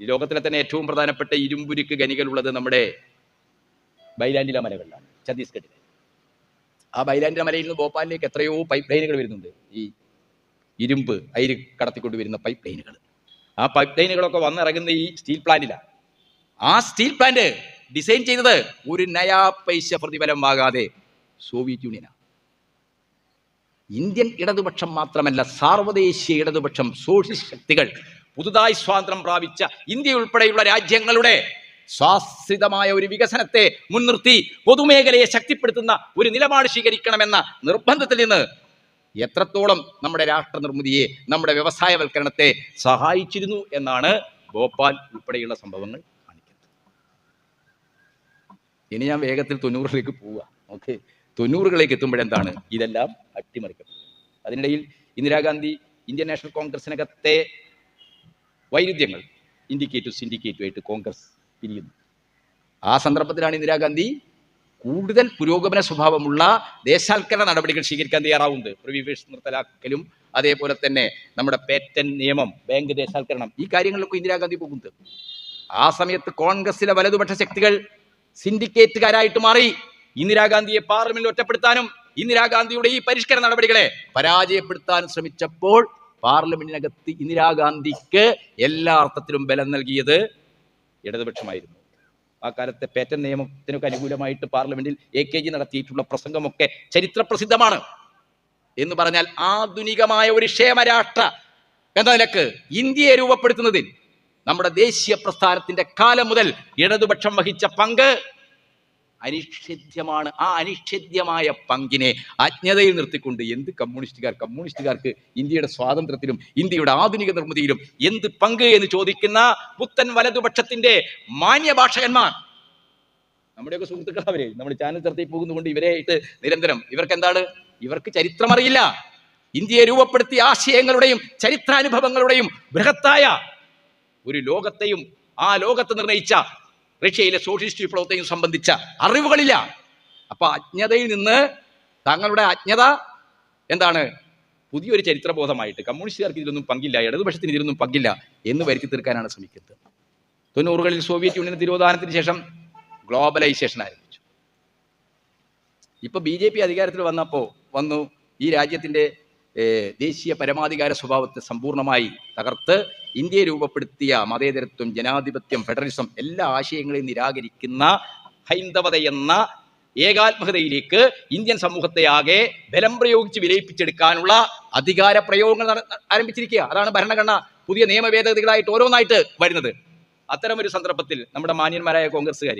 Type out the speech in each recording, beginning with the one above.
ലോകത്തിലെ തന്നെ ഏറ്റവും പ്രധാനപ്പെട്ട ഇരുമ്പുരുക്ക് ഖനികളുള്ളത് നമ്മുടെ ബൈലാൻഡില മലകളിലാണ് ഛത്തീസ്ഗഡിലെ. ആ ബൈലാൻഡില മലയിൽ നിന്ന് ഭോപ്പാലിലേക്ക് എത്രയോ പൈപ്പ് ലൈനുകൾ വരുന്നുണ്ട്. ഈ ഇരുമ്പ് അയിര് കടത്തിക്കൊണ്ട് വരുന്ന പൈപ്പ് ലൈനുകൾ ആ പൈപ്പ് ലൈനുകളൊക്കെ വന്നിറങ്ങുന്ന ഈ സ്റ്റീൽ പ്ലാന്റിലാണ് ആ സ്റ്റീൽ പ്ലാന്റ് ഡിസൈൻ ചെയ്തത് ഒരു നയാ പൈസ പ്രതിഫലം വാകാതെ സോവിയറ്റ് യൂണിയനാണ് ഇന്ത്യൻ ഇടതുപക്ഷം മാത്രമല്ല സാർവദേശീയ ഇടതുപക്ഷം സോഷ്യൽ ശക്തികൾ പുതുതായി സ്വാതന്ത്ര്യം പ്രാപിച്ച ഇന്ത്യ ഉൾപ്പെടെയുള്ള രാജ്യങ്ങളുടെ സ്വാശ്രിതമായ ഒരു വികസനത്തെ മുൻനിർത്തി പൊതുമേഖലയെ ശക്തിപ്പെടുത്തുന്ന ഒരു നിലപാട് സ്വീകരിക്കണമെന്ന നിർബന്ധത്തിൽ നിന്ന് എത്രത്തോളം നമ്മുടെ രാഷ്ട്ര നിർമ്മിതിയെ നമ്മുടെ വ്യവസായവൽക്കരണത്തെ സഹായിച്ചിരുന്നു എന്നാണ് ഭോപ്പാൽ ഉൾപ്പെടെയുള്ള സംഭവങ്ങൾ കാണിക്കുന്നത്. ഇനി ഞാൻ വേഗത്തിൽ തൊണ്ണൂറിലേക്ക് പോവുക. ഓക്കെ. തൊണ്ണൂറുകളിലേക്ക് എത്തുമ്പോഴെന്താണ് ഇതെല്ലാം അട്ടിമറിക്കപ്പെടുന്നത് അതിനിടയിൽ ഇന്ദിരാഗാന്ധി ഇന്ത്യൻ നാഷണൽ കോൺഗ്രസിനകത്തെ വൈരുദ്ധ്യങ്ങൾ ഇൻഡിക്കേറ്റീവ് സിൻഡിക്കേറ്റുമായിട്ട് കോൺഗ്രസ് പിരിയുന്നു. ആ സന്ദർഭത്തിലാണ് ഇന്ദിരാഗാന്ധി കൂടുതൽ പുരോഗമന സ്വഭാവമുള്ള ദേശാൽക്കരണ നടപടികൾ സ്വീകരിക്കാൻ തയ്യാറാവുന്നത്. പ്രിവിവേഴ്സ് നിർത്തലാക്കലും അതേപോലെ തന്നെ നമ്മുടെ പേറ്റൻ നിയമം ബാങ്ക് ദേശാൽക്കരണം ഈ കാര്യങ്ങളിലൊക്കെ ഇന്ദിരാഗാന്ധി പോകുന്നത്. ആ സമയത്ത് കോൺഗ്രസിലെ വലതുപക്ഷ ശക്തികൾ സിൻഡിക്കേറ്റുകാരായിട്ട് മാറി. ഇന്ദിരാഗാന്ധിയെ പാർലമെന്റിൽ ഒറ്റപ്പെടുത്താനും ഇന്ദിരാഗാന്ധിയുടെ ഈ പരിഷ്കരണ നടപടികളെ പരാജയപ്പെടുത്താനും ശ്രമിച്ചപ്പോൾ പാർലമെന്റിനകത്ത് ഇന്ദിരാഗാന്ധിക്ക് എല്ലാ അർത്ഥത്തിലും ബലം നൽകിയത് ഇടതുപക്ഷമായിരുന്നു. ആ കാലത്തെ പേറ്റൻ നിയമത്തിനൊക്കെ അനുകൂലമായിട്ട് പാർലമെന്റിൽ എ കെ ജി നടത്തിയിട്ടുള്ള പ്രസംഗമൊക്കെ ചരിത്രപ്രസിദ്ധമാണ്. എന്ന് പറഞ്ഞാൽ ആധുനികമായ ഒരു ക്ഷേമരാഷ്ട്ര എന്ന നിലയ്ക്ക് ഇന്ത്യയെ രൂപപ്പെടുത്തുന്നതിൽ നമ്മുടെ ദേശീയ പ്രസ്ഥാനത്തിന്റെ കാലം മുതൽ ഇടതുപക്ഷം വഹിച്ച പങ്ക് അനിഷേധ്യമാണ് ആ അനിഷേധ്യമായ പങ്കിനെ അജ്ഞതയിൽ നിർത്തിക്കൊണ്ട് എന്ത് കമ്മ്യൂണിസ്റ്റുകാർ കമ്മ്യൂണിസ്റ്റുകാർക്ക് ഇന്ത്യയുടെ സ്വാതന്ത്ര്യത്തിലും ഇന്ത്യയുടെ ആധുനിക നിർമ്മിതിയിലും എന്ത് പങ്ക് എന്ന് ചോദിക്കുന്ന പുത്തൻ വലതുപക്ഷത്തിന്റെ മാന്യഭാഷകന്മാർ. നമ്മുടെയൊക്കെ സുഹൃത്തുക്കൾ അവർ. നമ്മൾ ചാനൽ ചർച്ചയിൽ പോകുന്നതുകൊണ്ട് ഇവരെയായിട്ട് നിരന്തരം. ഇവർക്ക് എന്താണ്? ഇവർക്ക് ചരിത്രമറിയില്ല. ഇന്ത്യയെ രൂപപ്പെടുത്തിയ ആശയങ്ങളുടെയും ചരിത്രാനുഭവങ്ങളുടെയും ബൃഹത്തായ ഒരു ലോകത്തെയും ആ ലോകത്ത് നിർണയിച്ച റഷ്യയിലെ സോഷ്യലിസ്റ്റ് വിപ്ലവത്തെയും സംബന്ധിച്ച അറിവുകളില്ല. അപ്പൊ അജ്ഞതയിൽ നിന്ന് തങ്ങളുടെ അജ്ഞത എന്താണ്? പുതിയൊരു ചരിത്രബോധമായിട്ട്. കമ്മ്യൂണിസ്റ്റുകാർക്ക് ഇതിലൊന്നും പങ്കില്ല ഇടതുപക്ഷത്തിന് ഇതിലൊന്നും പങ്കില്ല എന്ന് വരുത്തി തീർക്കാനാണ് ശ്രമിക്കുന്നത്. തൊണ്ണൂറുകളിൽ സോവിയറ്റ് യൂണിയൻ തിരോധാനത്തിന് ശേഷം ഗ്ലോബലൈസേഷൻ ആരംഭിച്ചു. ഇപ്പൊ ബി ജെ പി അധികാരത്തിൽ വന്നപ്പോ വന്നു ഈ രാജ്യത്തിന്റെ ദേശീയ പരമാധികാര സ്വഭാവത്തെ സമ്പൂർണമായി തകർത്ത് ഇന്ത്യയെ രൂപപ്പെടുത്തിയ മതേതരത്വം ജനാധിപത്യം ഫെഡറലിസം എല്ലാ ആശയങ്ങളെയും നിരാകരിക്കുന്ന ഹൈന്ദവത എന്ന ഏകാത്മകതയിലേക്ക് ഇന്ത്യൻ സമൂഹത്തെ ആകെ ബലം പ്രയോഗിച്ച് വിലയിപ്പിച്ചെടുക്കാനുള്ള അധികാര പ്രയോഗങ്ങൾ ആരംഭിച്ചിരിക്കുക. അതാണ് ഭരണഘടന. പുതിയ നിയമ ഭേദഗതികളായിട്ട് ഓരോന്നായിട്ട് വരുന്നത്. അത്തരമൊരു സന്ദർഭത്തിൽ നമ്മുടെ മാന്യന്മാരായ കോൺഗ്രസ്സുകാർ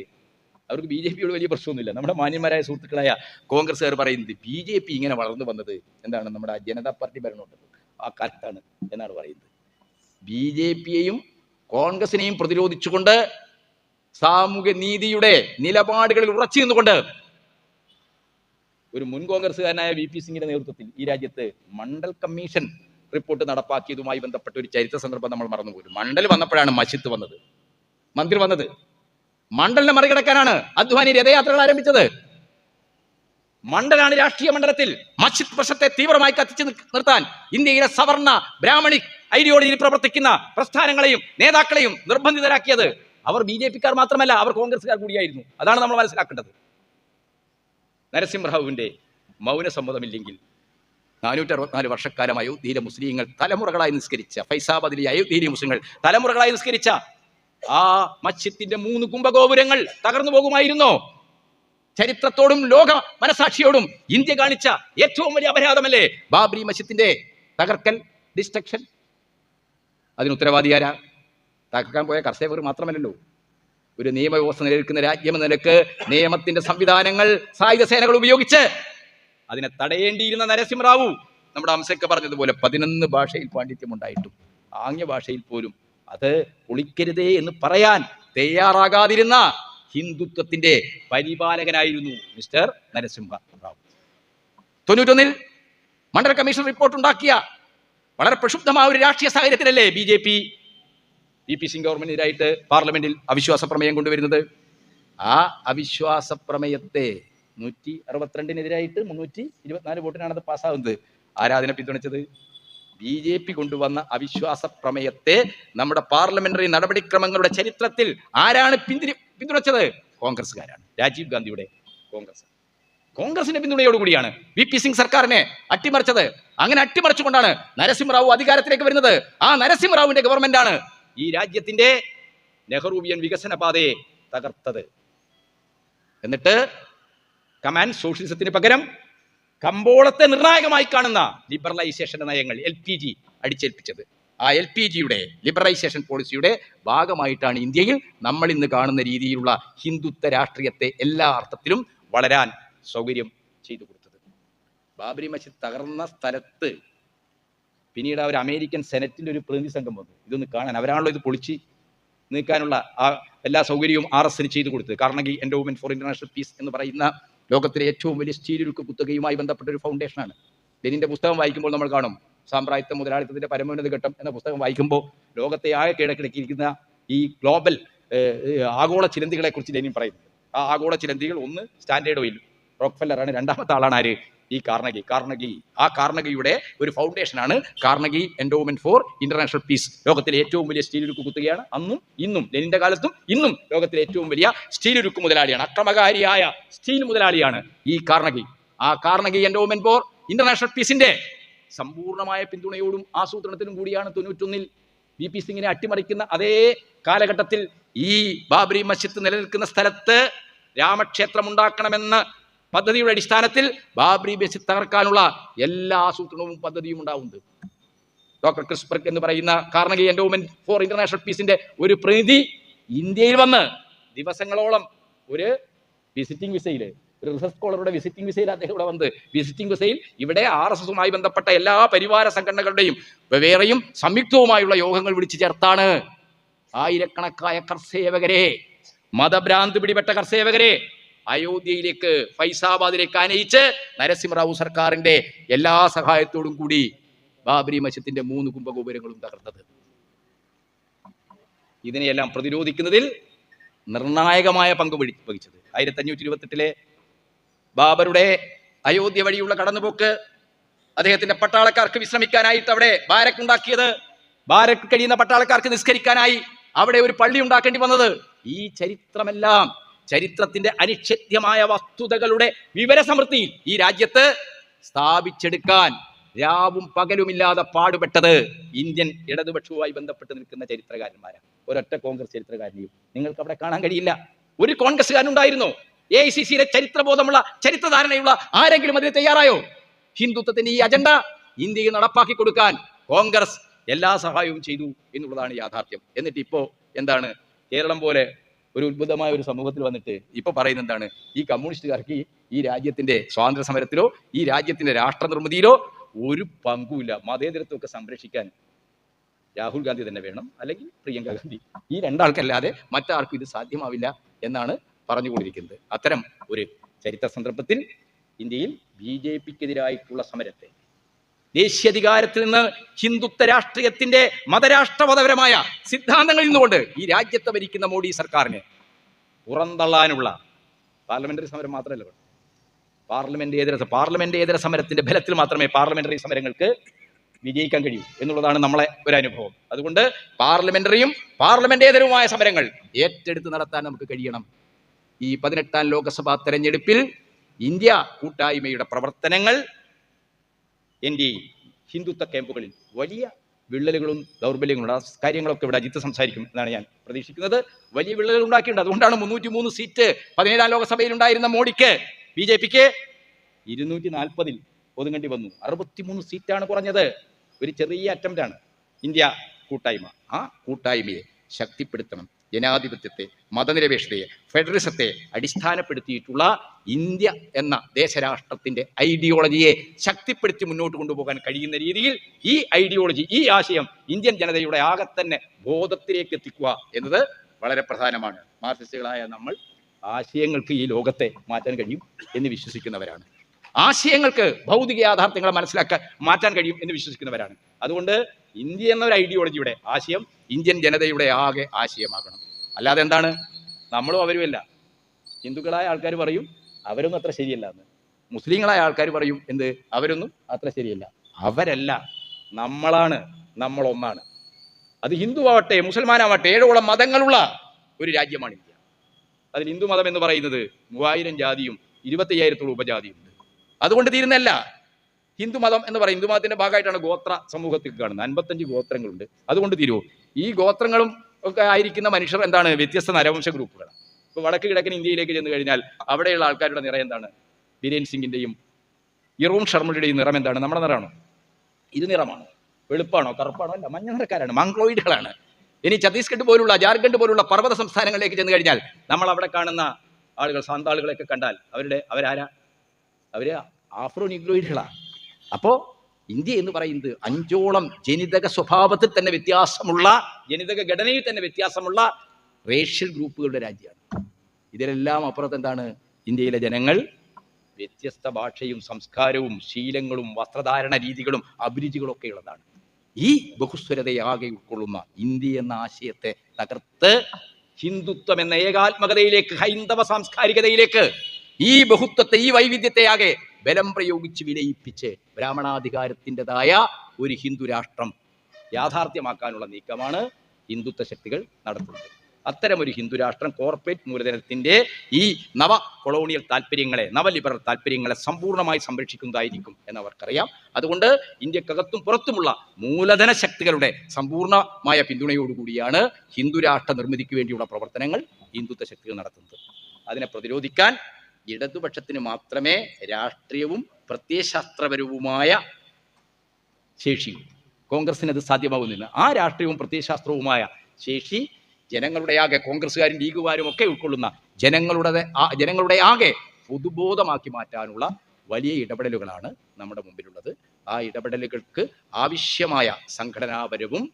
അവർക്ക് ബി ജെ പിയോട് വലിയ പ്രശ്നമൊന്നുമില്ല. നമ്മുടെ മാന്യന്മാരായ സുഹൃത്തുക്കളായ കോൺഗ്രസ്സുകാർ പറയുന്നത് ബി ജെ പി ഇങ്ങനെ വളർന്നു വന്നത് എന്താണ് നമ്മുടെ ജനതാ പാർട്ടി ഭരണമുണ്ടല്ലോ ആ കാലത്താണ് എന്നാണ് പറയുന്നത്. ബി ജെ പിയെയും കോൺഗ്രസിനെയും പ്രതിരോധിച്ചുകൊണ്ട് സാമൂഹ്യ നീതിയുടെ നിലപാടുകളിൽ ഉറച്ചു നിന്നുകൊണ്ട് ഒരു മുൻ കോൺഗ്രസ്സുകാരനായ വി പി സിംഗിന്റെ നേതൃത്വത്തിൽ ഈ രാജ്യത്ത് മണ്ഡൽ കമ്മീഷൻ റിപ്പോർട്ട് നടപ്പാക്കിയതുമായി ബന്ധപ്പെട്ട ഒരു ചരിത്ര സന്ദർഭം നമ്മൾ മറന്നുപോലും മണ്ഡൽ വന്നപ്പോഴാണ് മഷിത്ത് വന്നത്. മന്ത്രി വന്നത്. മണ്ഡലിനെ മറികടക്കാനാണ് അദ്വാനി രഥയാത്രകൾ ആരംഭിച്ചത്. മണ്ഡലാണ് രാഷ്ട്രീയ മണ്ഡലത്തിൽ മസ്ജിദ് പ്രശ്നത്തെ തീവ്രമായി കത്തിച്ചു നിർത്താൻ ഇന്ത്യയിലെ സവർണ ബ്രാഹ്മണി ഐഡിയോളജിയിൽ പ്രവർത്തിക്കുന്ന പ്രസ്ഥാനങ്ങളെയും നേതാക്കളെയും നിർബന്ധിതരാക്കിയത് അവർ ബി ജെ പിക്കാർ മാത്രമല്ല അവർ കോൺഗ്രസ്സുകാർ കൂടിയായിരുന്നു. അതാണ് നമ്മൾ മനസ്സിലാക്കേണ്ടത്. നരസിംഹറാവുവിന്റെ മൗനസമ്മതമില്ലെങ്കിൽ നാനൂറ്റി അറുപത്തിനാല് വർഷക്കാലം അയോധ്യയിലെ മുസ്ലിങ്ങൾ തലമുറകളായി നിസ്കരിച്ച ഫൈസാബാദിലെ അയോധ്യയിലെ മുസ്ലിങ്ങൾ തലമുറകളായി നിസ്കരിച്ച ആ മസ്ജിദിന്റെ മൂന്ന് കുംഭഗോപുരങ്ങൾ തകർന്നു പോകുമായിരുന്നോ? ചരിത്രത്തോടും ലോക മനസാക്ഷിയോടും ഇന്ത്യ കാണിച്ച ഏറ്റവും വലിയ അപരാധമല്ലേ? ബാബരി മസ്ജിദിന്റെ തകർക്കൽ ഡിസ്ട്രക്ഷൻ അതിന് ഉത്തരവാദി ആരാ? തകർക്കാൻ പോയ കർഷകർ മാത്രമല്ലല്ലോ. ഒരു നിയമവ്യവസ്ഥ നിലനിൽക്കുന്ന രാജ്യം നിലയ്ക്ക് നിയമത്തിന്റെ സംവിധാനങ്ങൾ സായുധ സേനകൾ ഉപയോഗിച്ച് അതിനെ തടയേണ്ടിയിരുന്ന നരസിംഹറാവു നമ്മുടെ അംസയ്ക്ക് പറഞ്ഞതുപോലെ പതിനൊന്ന് ഭാഷയിൽ പാണ്ഡിത്യം ഉണ്ടായിട്ടും. ആംഗ്യ ഭാഷയിൽ പോലും അത് പൊളിക്കരുതേ എന്ന് പറയാൻ തയ്യാറാകാതിരുന്ന ഹിന്ദുത്വത്തിന്റെ പരിപാലകനായിരുന്നു മിസ്റ്റർ നരസിംഹ റാവു. തൊണ്ണൂറ്റൊന്നിൽ മണ്ഡല കമ്മീഷൻ റിപ്പോർട്ട് ഉണ്ടാക്കിയ വളരെ പ്രക്ഷുബ്ധമായ ഒരു രാഷ്ട്രീയ സാഹചര്യത്തിലല്ലേ B J P V P Singh ഗവൺമെന്റിനെതിരായിട്ട് പാർലമെന്റിൽ അവിശ്വാസ പ്രമേയം കൊണ്ടുവരുന്നത്? ആ അവിശ്വാസ പ്രമേയത്തെ നൂറ്റി അറുപത്തിരണ്ടിനെതിരായിട്ട് മുന്നൂറ്റി ഇരുപത്തിനാല് വോട്ടിനാണ് അത് പാസ്സാകുന്നത് ആരാധന പിന്തുണച്ചത്? ബി ജെ പി കൊണ്ടുവന്ന അവിശ്വാസ പ്രമേയത്തെ നമ്മുടെ പാർലമെന്ററി നടപടിക്രമങ്ങളുടെ ചരിത്രത്തിൽ ആരാണ് പിന്തിരി പിന്തുണച്ചത് കോൺഗ്രസ്സുകാരാണ്. രാജീവ് ഗാന്ധിയുടെ കോൺഗ്രസ്. കോൺഗ്രസിന്റെ പിന്തുണയോടുകൂടിയാണ് വി പി സിംഗ് സർക്കാരിനെ അട്ടിമറിച്ചത്. അങ്ങനെ അട്ടിമറിച്ചുകൊണ്ടാണ് നരസിംഹറാവു അധികാരത്തിലേക്ക് വരുന്നത്. ആ നരസിംഹറാവുവിന്റെ ഗവൺമെന്റ് ആണ് ഈ രാജ്യത്തിന്റെ നെഹ്റുവിയൻ വികസന പാതയെ തകർത്തത്. എന്നിട്ട് കമാൻഡ് സോഷ്യലിസത്തിന് പകരം കമ്പോളത്തെ നിർണായകമായി കാണുന്ന ലിബറലൈസേഷന്റെ നയങ്ങൾ എൽ പി ജി അടിച്ചേൽപ്പിച്ചത്. ആ എൽ പി ജിയുടെ ലിബറലൈസേഷൻ പോളിസിയുടെ ഭാഗമായിട്ടാണ് ഇന്ത്യയിൽ നമ്മൾ ഇന്ന് കാണുന്ന രീതിയിലുള്ള ഹിന്ദുത്വ രാഷ്ട്രീയത്തെ എല്ലാ അർത്ഥത്തിലും വളരാൻ സൗകര്യം ചെയ്തു കൊടുത്തത്. ബാബരി മസ്ജിദ് തകർന്ന സ്ഥലത്ത് പിന്നീട് ആ ഒരു അമേരിക്കൻ സെനറ്റിന്റെ ഒരു പ്രതിനിധി സംഘം വന്നു. ഇതൊന്ന് കാണാൻ അവരാണല്ലോ ഇത് പൊളിച്ച് നീക്കാനുള്ള ആ എല്ലാ സൗകര്യവും ആർ എസിന് ചെയ്തു കൊടുത്തത്. Carnegie endowment for international peace എന്ന് പറയുന്ന ലോകത്തിലെ ഏറ്റവും വലിയ സ്റ്റീലുരുക്ക് കുത്തകയുമായി ബന്ധപ്പെട്ട ഒരു ഫൗണ്ടേഷനാണ്. ലെനിന്റെ പുസ്തകം വായിക്കുമ്പോൾ നമ്മൾ കാണും സാമ്രാജ്യത്വ മുതലാളിത്തത്തിന്റെ പരമോന്നത ഘട്ടം എന്ന പുസ്തകം വായിക്കുമ്പോൾ ലോകത്തെ ആകെ കീഴക്കിടക്കിയിരിക്കുന്ന ഈ ഗ്ലോബൽ ആഗോള ചിലന്തികളെ കുറിച്ച് ലെനിൻ പറയുന്നത് ആ ആഗോള ചിലന്തികൾ ഒന്ന് സ്റ്റാൻഡേർഡ് ഓയിൽ റോക്ക്ഫെല്ലറാണ് രണ്ടാമത്തെ ആളാണ് ആര്? ഈ കാർണഗി. കാർണഗി. ആ കാർണഗിയുടെ ഒരു ഫൗണ്ടേഷനാണ് Carnegie endowment for international peace ലോകത്തിലെ ഏറ്റവും വലിയ സ്റ്റീൽ ഉരുക്ക് കുത്തുകയാണ്. അന്നും ഇന്നും ലെനിന്റെ കാലത്തും ഇന്നും ലോകത്തിലെ ഏറ്റവും വലിയ സ്റ്റീൽ ഉരുക്ക് മുതലാളിയാണ്. അക്രമകാരിയായ സ്റ്റീൽ മുതലാളിയാണ് ഈ കാർണഗി. ആ കാർണഗി എൻഡോമെന്റ് ഫോർ ഇന്റർനാഷണൽ പീസിന്റെ സമ്പൂർണമായ പിന്തുണയോടും ആസൂത്രണത്തിനും കൂടിയാണ് തൊണ്ണൂറ്റൊന്നിൽ വി പി സിംഗിനെ അട്ടിമറിക്കുന്ന അതേ കാലഘട്ടത്തിൽ ഈ ബാബരി മസ്ജിദ് നിലനിൽക്കുന്ന സ്ഥലത്ത് രാമക്ഷേത്രം ഉണ്ടാക്കണമെന്ന പദ്ധതിയുടെ അടിസ്ഥാനത്തിൽ ബാബരി മസ്ജിദ് തകർക്കാനുള്ള എല്ലാ ആസൂത്രണവും പദ്ധതിയും ഉണ്ടാവുന്നത് ഡോക്ടർ ക്രിസ്പർക്ക് എന്ന് പറയുന്ന കാർണഗി എൻഡോമെന്റ് ഫോർ ഇന്റർനാഷണൽ പീസിന്റെ ഒരു പ്രതിനിധി ഇന്ത്യയിൽ വന്ന് ദിവസങ്ങളോളം ഒരു വിസിറ്റിംഗ് വിസയിൽ റിസർച്ച് സ്കോളറുടെ വിസിറ്റിംഗ് വിസയിൽ അദ്ദേഹം ഇവിടെ വന്ന് വിസിറ്റിംഗ് വിസയിൽ ഇവിടെ ആർ എസ് എസുമായി ബന്ധപ്പെട്ട എല്ലാ പരിവാര സംഘടനകളുടെയും വേറെയും സംയുക്തവുമായുള്ള യോഗങ്ങൾ വിളിച്ചു ചേർത്താണ്. ആയിരക്കണക്കായ കർസേവകരെ മതഭ്രാന്ത് പിടിപെട്ട കർസേവകരെ അയോധ്യയിലേക്ക് ഫൈസാബാദിലേക്ക് ആനയിച്ച് നരസിംഹറാവു സർക്കാരിന്റെ എല്ലാ സഹായത്തോടും കൂടി ബാബരി മസ്ജിദിന്റെ മൂന്ന് കുംഭഗോപുരങ്ങളും തകർത്തത്. ഇതിനെയെല്ലാം പ്രതിരോധിക്കുന്നതിൽ നിർണായകമായ പങ്ക് വഹിച്ചത്. ആയിരത്തി അഞ്ഞൂറ്റി ഇരുപത്തെട്ടിലെ ബാബറുടെ അയോധ്യ വഴിയുള്ള കടന്നുപോക്ക് അദ്ദേഹത്തിന്റെ പട്ടാളക്കാർക്ക് വിശ്രമിക്കാനായിട്ട് അവിടെ ബാരക്ക് ഉണ്ടാക്കിയത്. ബാരക്ക് കഴിയുന്ന പട്ടാളക്കാർക്ക് നിസ്കരിക്കാനായി അവിടെ ഒരു പള്ളി ഉണ്ടാക്കേണ്ടി വന്നത്. ഈ ചരിത്രമെല്ലാം ചരിത്രത്തിന്റെ അനിക്ഷേധ്യമായ വസ്തുതകളുടെ വിവരസമൃദ്ധിയിൽ ഈ രാജ്യത്ത് സ്ഥാപിച്ചെടുക്കാൻ രാവും പകലുമില്ലാതെ പാടുപെട്ടത് ഇന്ത്യൻ ഇടതുപക്ഷവുമായി ബന്ധപ്പെട്ട് നിൽക്കുന്ന ചരിത്രകാരന്മാരാണ്. ഒരൊറ്റ കോൺഗ്രസ് ചരിത്രകാരനെയും നിങ്ങൾക്ക് അവിടെ കാണാൻ കഴിയില്ല. ഒരു കോൺഗ്രസ്സുകാരനുണ്ടായിരുന്നോ. എ ഐ സി സിയിലെ ചരിത്രബോധമുള്ള ചരിത്രധാരണയുള്ള ആരെങ്കിലും അതിന് തയ്യാറായോ? ഹിന്ദുത്വത്തിന്റെ ഈ അജണ്ട ഇന്ത്യയിൽ നടപ്പാക്കി കൊടുക്കാൻ കോൺഗ്രസ് എല്ലാ സഹായവും ചെയ്തു എന്നുള്ളതാണ് യാഥാർത്ഥ്യം. എന്നിട്ട് ഇപ്പോ എന്താണ്? കേരളം പോലെ ഒരു ഉത്ഭുതമായ ഒരു സമൂഹത്തിൽ വന്നിട്ട് ഇപ്പൊ പറയുന്ന എന്താണ്? ഈ കമ്മ്യൂണിസ്റ്റുകാർക്ക് ഈ രാജ്യത്തിന്റെ സ്വാതന്ത്ര്യ സമരത്തിലോ ഈ രാജ്യത്തിന്റെ രാഷ്ട്ര നിർമ്മിതിയിലോ ഒരു പങ്കുമില്ല. മതേതരത്വമൊക്കെ സംരക്ഷിക്കാൻ രാഹുൽ ഗാന്ധി തന്നെ വേണം. അല്ലെങ്കിൽ പ്രിയങ്ക ഗാന്ധി. ഈ രണ്ടാൾക്കല്ലാതെ മറ്റാർക്കും ഇത് സാധ്യമാവില്ല എന്നാണ് പറഞ്ഞുകൊണ്ടിരിക്കുന്നത്. അത്തരം ഒരു ചരിത്ര സന്ദർഭത്തിൽ ഇന്ത്യയിൽ ബി ജെ പിക്കെതിരായിട്ടുള്ള സമരത്തെ ദേശീയധികാരത്തിൽ നിന്ന് ഹിന്ദുത്വ രാഷ്ട്രീയത്തിന്റെ മതരാഷ്ട്രമതപരമായ സിദ്ധാന്തങ്ങളിൽ നിന്നുകൊണ്ട് ഈ രാജ്യത്തെ ഭരിക്കുന്ന മോഡി സർക്കാരിനെ പുറന്തള്ളാനുള്ള പാർലമെന്ററി സമരം മാത്രമല്ല. പാർലമെന്റ് ഏതര പാർലമെന്റ് ഏതര സമരത്തിന്റെ ബലത്തിൽ മാത്രമേ പാർലമെന്ററി സമരങ്ങൾക്ക് വിജയിക്കാൻ കഴിയൂ എന്നുള്ളതാണ് നമ്മളെ ഒരു അനുഭവം. അതുകൊണ്ട് പാർലമെന്ററിയും പാർലമെന്റേതരവുമായ സമരങ്ങൾ ഏറ്റെടുത്ത് നടത്താൻ നമുക്ക് കഴിയണം. ഈ പതിനെട്ടാം ലോകസഭാ തെരഞ്ഞെടുപ്പിൽ ഇന്ത്യ കൂട്ടായ്മയുടെ പ്രവർത്തനങ്ങൾ എന്റെ ഹിന്ദുത്വ ക്യാമ്പുകളിൽ വലിയ വിള്ളലുകളും ദൗർബല്യങ്ങളും ആ കാര്യങ്ങളൊക്കെ ഇവിടെ അജിത്ത് സംസാരിക്കും എന്നാണ് ഞാൻ പ്രതീക്ഷിക്കുന്നത്. വലിയ വിള്ളലുകൾ ഉണ്ടാക്കിയിട്ടുണ്ട്. അതുകൊണ്ടാണ് മുന്നൂറ്റി മൂന്ന് സീറ്റ് പതിനേഴാം ലോകസഭയിൽ ഉണ്ടായിരുന്ന മോഡിക്ക്. ബി ജെ പിക്ക് ഇരുന്നൂറ്റി നാൽപ്പതിൽ ഒതുങ്ങേണ്ടി വന്നു. അറുപത്തിമൂന്ന് സീറ്റാണ് കുറഞ്ഞത്. ഒരു ചെറിയ അറ്റംപ്റ്റാണ് ഇന്ത്യ കൂട്ടായ്മ. ആ കൂട്ടായ്മയെ ശക്തിപ്പെടുത്തണം. ജനാധിപത്യത്തെ മതനിരപേക്ഷതയെ ഫെഡറലിസത്തെ അടിസ്ഥാനപ്പെടുത്തിയിട്ടുള്ള ഇന്ത്യ എന്ന ദേശരാഷ്ട്രത്തിന്റെ ഐഡിയോളജിയെ ശക്തിപ്പെടുത്തി മുന്നോട്ട് കൊണ്ടുപോകാൻ കഴിയുന്ന രീതിയിൽ ഈ ഐഡിയോളജി ഈ ആശയം ഇന്ത്യൻ ജനതയുടെ ആകെ തന്നെ ബോധത്തിലേക്ക് എത്തിക്കുക എന്നത് വളരെ പ്രധാനമാണ്. മാർസിസ്റ്റുകളായ നമ്മൾ ആശയങ്ങൾക്ക് ഈ ലോകത്തെ മാറ്റാൻ കഴിയും എന്ന് വിശ്വസിക്കുന്നവരാണ്. ആശയങ്ങൾക്ക് ഭൗതിക യാഥാർത്ഥ്യങ്ങളെ മനസ്സിലാക്കാൻ മാറ്റാൻ കഴിയും എന്ന് വിശ്വസിക്കുന്നവരാണ്. അതുകൊണ്ട് ഇന്ത്യ എന്ന ഒരു ഐഡിയോളജിയുടെ ആശയം ഇന്ത്യൻ ജനതയുടെ ആകെ ആശയമാകണം. അല്ലാതെ എന്താണ്? നമ്മളും അവരുമല്ല ഹിന്ദുക്കളായ ആൾക്കാർ പറയും അവരൊന്നും അത്ര ശരിയല്ല എന്ന്. മുസ്ലിങ്ങളായ ആൾക്കാർ പറയും എന്ത്? അവരൊന്നും അത്ര ശരിയല്ല. അവരല്ല. നമ്മളാണ്. നമ്മളൊന്നാണ്. അത് ഹിന്ദു ആവട്ടെ മുസൽമാനാവട്ടെ ഏഴോളം മതങ്ങളുള്ള ഒരു രാജ്യമാണ് ഇന്ത്യ. അതിൽ ഹിന്ദു മതം എന്ന് പറയുന്നത് മൂവായിരം ജാതിയും ഇരുപത്തയ്യായിരത്തോളം ഉപജാതിയുണ്ട്. അതുകൊണ്ട് തീരുന്നല്ല ഹിന്ദു മതം എന്ന് പറയും. ഹിന്ദു മതത്തിന്റെ ഭാഗമായിട്ടാണ് ഗോത്ര സമൂഹത്തിൽ കാണുന്നത്. അൻപത്തഞ്ച് ഗോത്രങ്ങളുണ്ട്. അതുകൊണ്ട് തീരുവോ? ഈ ഗോത്രങ്ങളും ഒക്കെ ആയിരിക്കുന്ന മനുഷ്യർ എന്താണ്? വ്യത്യസ്ത നരവംശ ഗ്രൂപ്പുകളാണ്. ഇപ്പൊ വടക്ക് കിഴക്കൻ ഇന്ത്യയിലേക്ക് ചെന്ന് കഴിഞ്ഞാൽ അവിടെയുള്ള ആൾക്കാരുടെ നിറം എന്താണ്? ബിരേൻ സിംഗിന്റെയും ഇറൂം ശർമ്മയുടെയും നിറം എന്താണ്? നമ്മുടെ നിറമാണോ? ഇത് നിറമാണോ? വെളുപ്പാണോ? കറുപ്പാണോ? അല്ല മഞ്ഞ നിറക്കാരാണ്. മംഗ്ലോയിഡുകളാണ് ഇനി ഛത്തീസ്ഗഡ് പോലുള്ള ജാർഖണ്ഡ് പോലുള്ള പർവത സംസ്ഥാനങ്ങളിലേക്ക് ചെന്ന് കഴിഞ്ഞാൽ നമ്മൾ അവിടെ കാണുന്ന ആളുകൾ സാന്താളുകളെയൊക്കെ കണ്ടാൽ അവരുടെ അവരാരാ? അവർ? ആഫ്രോ നിഗ്ലോയിഡുകളാണ് അപ്പോ ഇന്ത്യ എന്ന് പറയുന്നത് അഞ്ചോളം ജനിതക സ്വഭാവത്തിൽ തന്നെ വ്യത്യാസമുള്ള ജനിതക ഘടനയിൽ തന്നെ വ്യത്യാസമുള്ള റേഷ്യൽ ഗ്രൂപ്പുകളുടെ രാജ്യമാണ്. ഇതിലെല്ലാം അപ്പുറത്ത് എന്താണ്? ഇന്ത്യയിലെ ജനങ്ങൾ വ്യത്യസ്ത ഭാഷയും സംസ്കാരവും ശീലങ്ങളും വസ്ത്രധാരണ രീതികളും അഭിരുചികളും ഒക്കെ ഉള്ളതാണ്. ഈ ബഹുസ്വരതയാകെ ഉൾക്കൊള്ളുന്ന ഇന്ത്യ എന്ന ആശയത്തെ തകർത്ത് ഹിന്ദുത്വം എന്ന ഏകാത്മകതയിലേക്ക് ഹൈന്ദവ സാംസ്കാരികതയിലേക്ക് ഈ ബഹുത്വത്തെ ഈ വൈവിധ്യത്തെ ആകെ ബലം പ്രയോഗിച്ച് വിലയിപ്പിച്ച് ബ്രാഹ്മണാധികാരത്തിന്റെതായ ഒരു ഹിന്ദു രാഷ്ട്രം യാഥാർത്ഥ്യമാക്കാനുള്ള നീക്കമാണ് ഹിന്ദുത്വ ശക്തികൾ നടത്തുന്നത്. അത്തരം ഒരു ഹിന്ദു രാഷ്ട്രം കോർപ്പറേറ്റ് മൂലധനത്തിന്റെ ഈ നവ കൊളോണിയൽ താല്പര്യങ്ങളെ നവലിബറൽ താല്പര്യങ്ങളെ സമ്പൂർണമായി സംരക്ഷിക്കുന്നതായിരിക്കും എന്നവർക്കറിയാം. അതുകൊണ്ട് ഇന്ത്യക്കകത്തും പുറത്തുമുള്ള മൂലധന ശക്തികളുടെ സമ്പൂർണമായ പിന്തുണയോടുകൂടിയാണ് ഹിന്ദു രാഷ്ട്ര നിർമ്മിതിക്ക് വേണ്ടിയുള്ള പ്രവർത്തനങ്ങൾ ഹിന്ദുത്വ ശക്തികൾ നടത്തുന്നത്. അതിനെ പ്രതിരോധിക്കാൻ ഇടതുപക്ഷത്തിന് മാത്രമേ രാഷ്ട്രീയവും പ്രത്യയശാസ്ത്രപരവുമായ ശേഷിയും കോൺഗ്രസിന് അത് സാധ്യമാകുന്നില്ല ആ രാഷ്ട്രീയവും പ്രത്യയശാസ്ത്രവുമായ ശേഷി ജനങ്ങളുടെ ആകെ കോൺഗ്രസ്സുകാരും ലീഗുകാരും ഒക്കെ ഉൾക്കൊള്ളുന്ന ജനങ്ങളുടെ ജനങ്ങളുടെ ആകെ പൊതുബോധമാക്കി മാറ്റാനുള്ള വലിയ ഇടപെടലുകളാണ് നമ്മുടെ മുമ്പിലുള്ളത്. ആ ഇടപെടലുകൾക്ക് ആവശ്യമായ സംഘടനാപരവും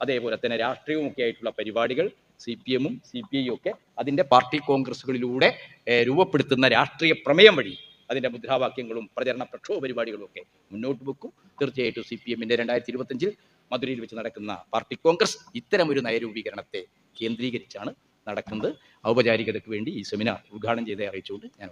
അതേപോലെ തന്നെ രാഷ്ട്രീയവും ഒക്കെ ആയിട്ടുള്ള പരിപാടികൾ സി പി എമ്മും സി പി ഐ ഒക്കെ അതിന്റെ പാർട്ടി കോൺഗ്രസ്സുകളിലൂടെ രൂപപ്പെടുത്തുന്ന രാഷ്ട്രീയ പ്രമേയം വഴി അതിന്റെ മുദ്രാവാക്യങ്ങളും പ്രചരണ പ്രക്ഷോഭ പരിപാടികളും ഒക്കെ മുന്നോട്ട് വെക്കും. തീർച്ചയായിട്ടും സി പി എമ്മിന്റെ രണ്ടായിരത്തി ഇരുപത്തഞ്ചിൽ മധുരയിൽ വെച്ച് നടക്കുന്ന പാർട്ടി കോൺഗ്രസ് ഇത്തരം ഒരു നയരൂപീകരണത്തെ കേന്ദ്രീകരിച്ചാണ് നടക്കുന്നത്. ഔപചാരികതയ്ക്ക് വേണ്ടി ഈ സെമിനാർ ഉദ്ഘാടനം ചെയ്തേ അറിയിച്ചുകൊണ്ട് ഞാൻ